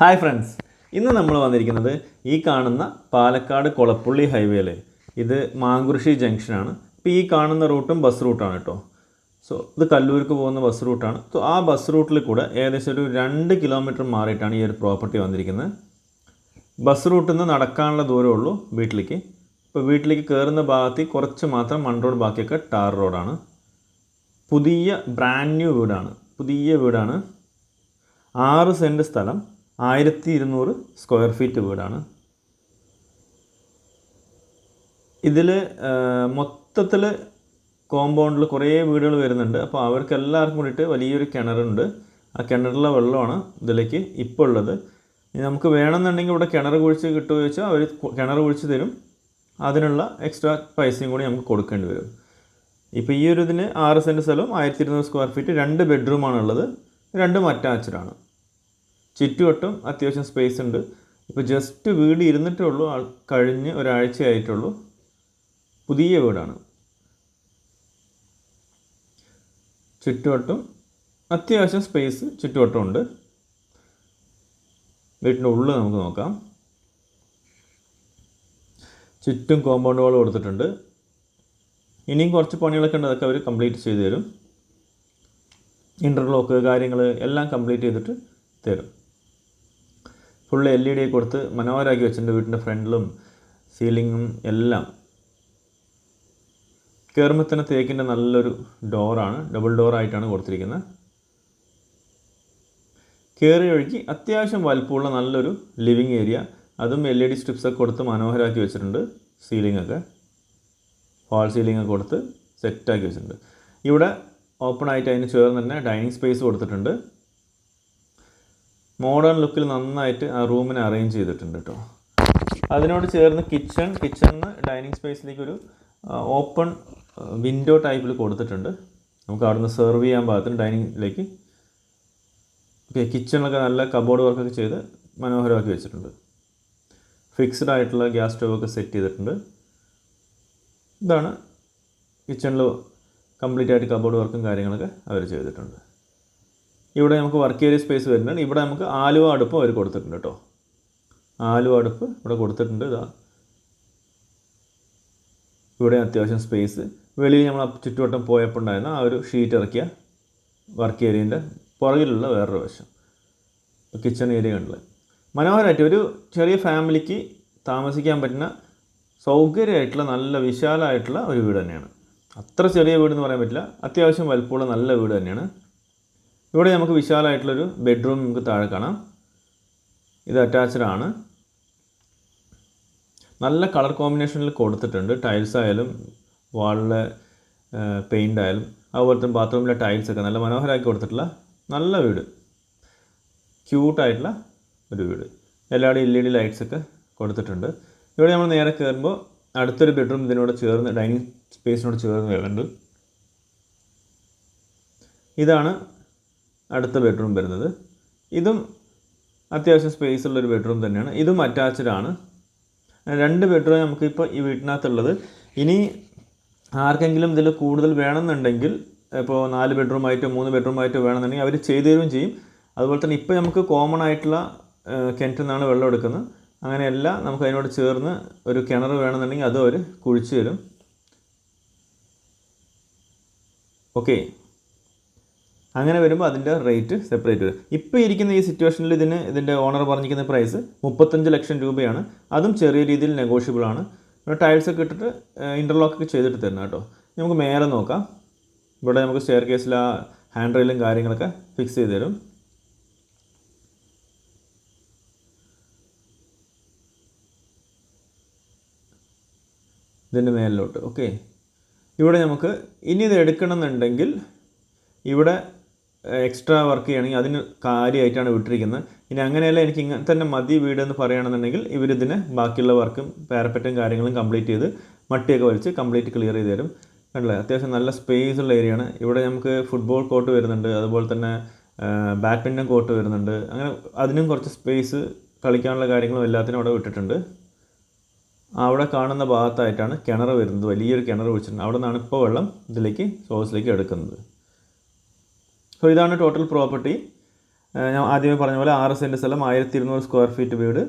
Hi friends. ഇന്ന് നമ്മൾ വന്നിരിക്കുന്നത് ഈ കാണുന്ന പാലക്കാട് കൊളപ്പുള്ളി ഹൈവേയിൽ ഇത് മാങ്കുറിശി ജംഗ്ഷനാണ്. ഇപ്പോൾ ഈ കാണുന്ന റൂട്ടും ബസ് റൂട്ടാണ് കേട്ടോ. സോ ഇത് കല്ലൂർക്ക് പോകുന്ന ബസ് റൂട്ടാണ്. സോ ആ ബസ് റൂട്ടിൽ കൂടെ ഏകദേശം ഒരു രണ്ട് കിലോമീറ്റർ മാറിയിട്ടാണ് ഈ ഒരു പ്രോപ്പർട്ടി വന്നിരിക്കുന്നത്. ബസ് റൂട്ടിൽ നിന്ന് നടക്കാനുള്ള ദൂരമേ ഉള്ളൂ വീട്ടിലേക്ക്. ഇപ്പോൾ വീട്ടിലേക്ക് കയറുന്ന ഭാഗത്ത് കുറച്ച് മാത്രം മൺ റോഡ് ബാക്കിയൊക്കെ ടാർ റോഡാണ്. പുതിയ ബ്രാൻഡ് ന്യൂ വീടാണ്. പുതിയ വീടാണ്. ആറ് സെന്റ് സ്ഥലം. ആയിരത്തി ഇരുന്നൂറ് സ്ക്വയർ ഫീറ്റ് വീടാണ്. ഇതിൽ മൊത്തത്തിൽ കോമ്പൗണ്ടിൽ കുറേ വീടുകൾ വരുന്നുണ്ട്. അപ്പോൾ അവർക്ക് എല്ലാവർക്കും കൂടിയിട്ട് വലിയൊരു കിണറുണ്ട്. ആ കിണറിലെ വെള്ളമാണ് ഇതിലേക്ക് ഇപ്പോൾ ഉള്ളത്. നമുക്ക് വേണമെന്നുണ്ടെങ്കിൽ ഇവിടെ കിണർ കുഴിച്ച് കിട്ടുമോ ചോദിച്ചാൽ അവർ കിണർ കുഴിച്ച് തരും. അതിനുള്ള എക്സ്ട്രാ പൈസയും കൂടി നമുക്ക് കൊടുക്കേണ്ടി വരും. ഇപ്പോൾ ഈ ഒരു ഇതിന് ആറ് സെന്റ് സ്ഥലവും ആയിരത്തി ഇരുന്നൂറ് സ്ക്വയർ ഫീറ്റ് രണ്ട് ബെഡ്റൂമാണ് ഉള്ളത്. രണ്ടും അറ്റാച്ച്ഡ് ആണ്. ചുറ്റുവട്ടം അത്യാവശ്യം സ്പേസ് ഉണ്ട്. ഇപ്പോൾ ജസ്റ്റ് വീട് ഇരുന്നിട്ടേ ഉള്ളൂ. ആൾ കഴിഞ്ഞ് ഒരാഴ്ച ആയിട്ടുള്ളൂ പുതിയ വീടാണ്. ചുറ്റുവട്ടം അത്യാവശ്യം സ്പേസ് ചുറ്റുവട്ടം ഉണ്ട്. വീട്ടിന്റെ ഉള്ളിൽ നമുക്ക് നോക്കാം. ചുറ്റും കോമ്പൗണ്ട് വാൾ കൊടുത്തിട്ടുണ്ട്. ഇനിയും കുറച്ച് പണികളൊക്കെ ഉണ്ട്. അതൊക്കെ അവർ കംപ്ലീറ്റ് ചെയ്ത് തരും. ഇന്റർലോക്ക് കാര്യങ്ങൾ എല്ലാം കംപ്ലീറ്റ് ചെയ്തിട്ട് തരും. ഫുള്ള് എൽ ഇ ഡി കൊടുത്ത് മനോഹരമാക്കി വെച്ചിട്ടുണ്ട് വീട്ടിന്റെ ഫ്രണ്ടിലും സീലിങ്ങും എല്ലാം. കയറുമ്പോൾ തന്നെ തേക്കിന്റെ നല്ലൊരു ഡോറാണ് ഡബിൾ ഡോറായിട്ടാണ് കൊടുത്തിരിക്കുന്നത്. കയറി ഒഴുകി അത്യാവശ്യം വലുപ്പമുള്ള നല്ലൊരു ലിവിങ് ഏരിയ അതും എൽ ഇ ഡി സ്ട്രിപ്സൊക്കെ കൊടുത്ത് മനോഹരമാക്കി വെച്ചിട്ടുണ്ട് സീലിങ്ങൊക്കെ ഫാൾ സീലിംഗ് ഒക്കെ കൊടുത്ത് സെറ്റാക്കി വെച്ചിട്ടുണ്ട്. ഇവിടെ ഓപ്പൺ ആയിട്ട് അതിന് ചേർന്ന് തന്നെ ഡൈനിങ് സ്പേസ് കൊടുത്തിട്ടുണ്ട്. മോഡേൺ ലുക്കിൽ നന്നായിട്ട് ആ റൂമിനെ അറേഞ്ച് ചെയ്തിട്ടുണ്ട് കേട്ടോ അതിനോട് ചേർന്ന് കിച്ചൺ കിച്ചണിന് ഡൈനിങ് സ്പേസിലേക്ക് ഒരു ഓപ്പൺ വിൻഡോ ടൈപ്പിൽ കൊടുത്തിട്ടുണ്ട്. നമുക്ക് അവിടുന്ന് സെർവ് ചെയ്യാൻ പാകത്തിന് ഡൈനിങ്ങിലേക്ക് ഓക്കെ കിച്ചണിലൊക്കെ നല്ല കബോർഡ് വർക്കൊക്കെ ചെയ്ത് മനോഹരമാക്കി വെച്ചിട്ടുണ്ട്. ഫിക്സ്ഡ് ആയിട്ടുള്ള ഗ്യാസ് സ്റ്റോവൊക്കെ സെറ്റ് ചെയ്തിട്ടുണ്ട്. ഇതാണ് കിച്ചണിൽ കംപ്ലീറ്റ് ആയിട്ട് കബോർഡ് വർക്കും കാര്യങ്ങളൊക്കെ അവർ ചെയ്തിട്ടുണ്ട്. ഇവിടെ നമുക്ക് വർക്ക് ഏരിയ സ്പേസ് വരുന്നുണ്ട്. ഇവിടെ നമുക്ക് ആലുവ അടുപ്പ് അവർ കൊടുത്തിട്ടുണ്ട് കേട്ടോ. ആലുവ അടുപ്പ് ഇവിടെ കൊടുത്തിട്ടുണ്ട്. ഇതാ. ഇവിടെ അത്യാവശ്യം സ്പേസ് വെളിയിൽ നമ്മൾ ചുറ്റുവട്ടം പോയപ്പോൾ ഉണ്ടായിരുന്ന ആ ഒരു ഷീറ്റ് ഇറക്കിയ വർക്ക് ഏരിയന്റെ പുറകിലുള്ള വേറൊരു വശം. കിച്ചൺ ഏരിയ കണ്ടില്ല മനോഹരമായിട്ട് ഒരു ചെറിയ ഫാമിലിക്ക് താമസിക്കാൻ പറ്റുന്ന സൗകര്യമായിട്ടുള്ള നല്ല വിശാലമായിട്ടുള്ള ഒരു വീട് തന്നെയാണ്. അത്ര ചെറിയ വീട് എന്ന് പറയാൻ പറ്റില്ല. അത്യാവശ്യം വലുപ്പമുള്ള നല്ല വീട് തന്നെയാണ്. ഇവിടെ നമുക്ക് വിശാലമായിട്ടുള്ളൊരു ബെഡ്റൂം നമുക്ക് താഴെ കാണാം. ഇത് അറ്റാച്ച്ഡ് ആണ്. നല്ല കളർ കോമ്പിനേഷനിൽ കൊടുത്തിട്ടുണ്ട്. ടൈൽസ് ആയാലും വാളിലെ പെയിന്റ് ആയാലും അതുപോലെ തന്നെ ബാത്റൂമിലെ ടൈൽസ് ഒക്കെ നല്ല മനോഹരമാക്കി കൊടുത്തിട്ടുള്ള നല്ല വീട്. ക്യൂട്ടായിട്ടുള്ള ഒരു വീട്. എല്ലാവരുടെയും എൽ ഇ ഡി ലൈറ്റ്സ് ഒക്കെ കൊടുത്തിട്ടുണ്ട്. ഇവിടെ നമ്മൾ നേരെ കയറുമ്പോൾ അടുത്തൊരു ബെഡ്റൂം ഇതിനോട് ചേർന്ന് ഡൈനിങ് സ്പേസിനോട് ചേർന്ന് വരുന്നുണ്ട്. ഇതാണ് അടുത്ത ബെഡ്റൂം വരുന്നത്. ഇതും അത്യാവശ്യം സ്പേസ് ഉള്ളൊരു ബെഡ്റൂം തന്നെയാണ്. ഇതും അറ്റാച്ച്ഡ് ആണ്. രണ്ട് ബെഡ്റൂം നമുക്കിപ്പോൾ ഈ വീട്ടിനകത്തുള്ളത്. ഇനി ആർക്കെങ്കിലും ഇതിൽ കൂടുതൽ വേണമെന്നുണ്ടെങ്കിൽ ഇപ്പോൾ നാല് ബെഡ്റൂമായിട്ടോ മൂന്ന് ബെഡ്റൂമായിട്ടോ വേണമെന്നുണ്ടെങ്കിൽ അവർ ചെയ്തു തരുകയും ചെയ്യും. അതുപോലെ തന്നെ ഇപ്പോൾ നമുക്ക് കോമൺ ആയിട്ടുള്ള കിണറ്റിൽ നിന്നാണ് വെള്ളം എടുക്കുന്നത്. അങ്ങനെയല്ല നമുക്ക് അതിനോട് ചേർന്ന് ഒരു കിണർ വേണമെന്നുണ്ടെങ്കിൽ അതും അവർ കുഴിച്ചു തരും. ഓക്കെ. അങ്ങനെ വരുമ്പോൾ അതിന്റെ റേറ്റ് സെപ്പറേറ്റ് വരും. ഇപ്പോൾ ഇരിക്കുന്ന ഈ സിറ്റുവേഷനിൽ ഇതിന് ഇതിന്റെ ഓണർ പറഞ്ഞിരിക്കുന്ന പ്രൈസ് മുപ്പത്തഞ്ച് ലക്ഷം രൂപയാണ്. അതും ചെറിയ രീതിയിൽ നെഗോഷ്യബിൾ ആണ്. ടൈൽസ് ഒക്കെ ഇട്ടിട്ട് ഇന്റർലോക്ക് ഒക്കെ ചെയ്തിട്ട് തരണം കേട്ടോ. നമുക്ക് മേലെ നോക്കാം. ഇവിടെ നമുക്ക് സ്റ്റെയർ കേസിൽ ആ ഹാൻഡ് റെയിലും കാര്യങ്ങളൊക്കെ ഫിക്സ് ചെയ്ത് തരും. ഇതിന്റെ മേലിലോട്ട് ഓക്കെ ഇവിടെ നമുക്ക് ഇനി ഇത് എടുക്കണമെന്നുണ്ടെങ്കിൽ ഇവിടെ എക്സ്ട്രാ വർക്ക് ചെയ്യണമെങ്കിൽ അതിന് കാര്യമായിട്ടാണ് വിട്ടിരിക്കുന്നത്. ഇനി അങ്ങനെയല്ല എനിക്ക് ഇങ്ങനെ തന്നെ മതി വീട് എന്ന് പറയുകയാണെന്നുണ്ടെങ്കിൽ ഇവരിതിന് ബാക്കിയുള്ള വർക്കും പാരപ്പറ്റും കാര്യങ്ങളും കംപ്ലീറ്റ് ചെയ്ത് മട്ടിയൊക്കെ വലിച്ച് കംപ്ലീറ്റ് ക്ലിയർ ചെയ്ത് തരും. കണ്ടില്ലേ? അത്യാവശ്യം നല്ല സ്പേസ് ഉള്ള ഏരിയയാണ് ഇവിടെ നമുക്ക് ഫുട്ബോൾ കോർട്ട് വരുന്നുണ്ട് അതുപോലെ തന്നെ ബാഡ്മിന്റൺ കോർട്ട് വരുന്നുണ്ട്. അങ്ങനെ അതിനും കുറച്ച് സ്പേസ് കളിക്കാനുള്ള കാര്യങ്ങളും എല്ലാത്തിനും അവിടെ വിട്ടിട്ടുണ്ട്. അവിടെ കാണുന്ന ഭാഗത്തായിട്ടാണ് കിണർ വരുന്നത്. വലിയൊരു കിണർ വെച്ചിട്ടുണ്ട്. അവിടെ നിന്നാണ് ഇപ്പോൾ വെള്ളം ഇതിലേക്ക് സോഴ്സിലേക്ക് എടുക്കുന്നത്. സോ ഇതാണ് ടോട്ടൽ പ്രോപ്പർട്ടി ഞാൻ ആദ്യമേ പറഞ്ഞ പോലെ ആറ് സെന്റ് സ്ഥലം ആയിരത്തി ഇരുന്നൂറ് സ്ക്വയർ ഫീറ്റ് വീട്.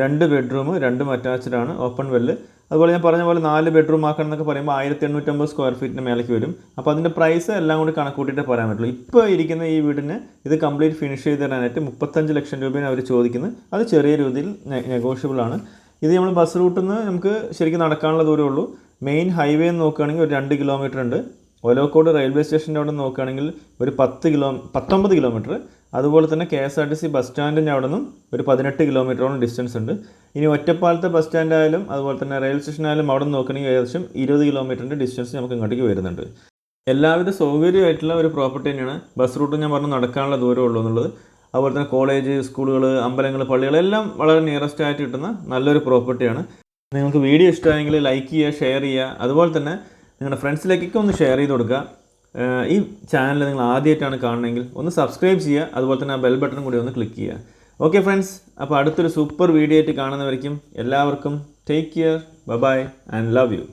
രണ്ട് ബെഡ്റൂം രണ്ടും അറ്റാച്ച്ഡ് ആണ് ഓപ്പൺ വെല്ല് അതുപോലെ ഞാൻ പറഞ്ഞ പോലെ നാല് ബെഡ്റൂം ആക്കണം എന്നൊക്കെ പറയുമ്പോൾ ആയിരത്തി എണ്ണൂറ്റമ്പത് സ്ക്വയർ ഫീറ്റിന് മേലേക്ക് വരും. അപ്പോൾ അതിന്റെ പ്രൈസ് എല്ലാം കൂടി കണക്കൂട്ടിയിട്ട് പറയാൻ പറ്റുള്ളൂ. ഇപ്പോൾ ഇരിക്കുന്ന ഈ വീടിന് ഇത് കംപ്ലീറ്റ് ഫിനിഷ് ചെയ്ത് തരാനായിട്ട് മുപ്പത്തഞ്ച് ലക്ഷം രൂപയാണ് അവർ ചോദിക്കുന്നത്. അത് ചെറിയ രീതിയിൽ നെഗോഷ്യബിൾ ആണ്. ഇത് നമ്മൾ ബസ് റൂട്ടിൽ നിന്ന് നമുക്ക് ശരിക്കും നടക്കാനുള്ള ദൂരമേ ഉള്ളൂ. മെയിൻ ഹൈവേ നോക്കുകയാണെങ്കിൽ ഒരു രണ്ട് കിലോമീറ്റർ ഉണ്ട്. ഒലോക്കോട് റെയിൽവേ സ്റ്റേഷന്റെ അവിടെ നിന്ന് നോക്കുകയാണെങ്കിൽ ഒരു പത്ത് കിലോ പത്തൊമ്പത് കിലോമീറ്റർ. അതുപോലെ തന്നെ K S R T C bus സ്റ്റാൻഡിന്റെ അവിടെ നിന്നും ഒരു പതിനെട്ട് കിലോമീറ്ററോളം ഡിസ്റ്റൻസ് ഉണ്ട്. ഇനി ഒറ്റപ്പാലത്തെ ബസ് സ്റ്റാൻഡായാലും അതുപോലെ തന്നെ റെയിൽവേ സ്റ്റേഷനായാലും അവിടെ നിന്ന് നോക്കുകയാണെങ്കിൽ ഏകദേശം ഇരുപത് കിലോമീറ്ററിന്റെ ഡിസ്റ്റൻസ് നമുക്ക് ഇങ്ങോട്ടേക്ക് വരുന്നുണ്ട്. എല്ലാവിധ സൗകര്യമായിട്ടുള്ള ഒരു പ്രോപ്പർട്ടി തന്നെയാണ്. ബസ് റൂട്ട് ഞാൻ പറഞ്ഞു നടക്കാനുള്ള ദൂരമേ ഉള്ളൂ എന്നുള്ളത്. അതുപോലെ തന്നെ കോളേജ് സ്കൂളുകൾ അമ്പലങ്ങൾ പള്ളികൾ എല്ലാം വളരെ നിയറസ്റ്റ് ആയിട്ട് കിട്ടുന്ന നല്ലൊരു പ്രോപ്പർട്ടിയാണ് നിങ്ങൾക്ക് വീഡിയോ ഇഷ്ടമായെങ്കിൽ ലൈക്ക് ചെയ്യുക ഷെയർ ചെയ്യുക. അതുപോലെ തന്നെ നിങ്ങളുടെ ഫ്രണ്ട്സിലേക്കൊക്കെ ഒന്ന് ഷെയർ ചെയ്ത് കൊടുക്കുക. ഈ ചാനൽ നിങ്ങൾ ആദ്യമായിട്ടാണ് കാണണമെങ്കിൽ ഒന്ന് സബ്സ്ക്രൈബ് ചെയ്യുക. അതുപോലെ തന്നെ ആ ബെൽ ബട്ടൺ കൂടി ഒന്ന് ക്ലിക്ക് ചെയ്യുക. ഓക്കെ ഫ്രണ്ട്സ് അപ്പോൾ അടുത്തൊരു സൂപ്പർ വീഡിയോ ആയിട്ട് കാണുന്നവരേക്കും എല്ലാവർക്കും take care bye and love you.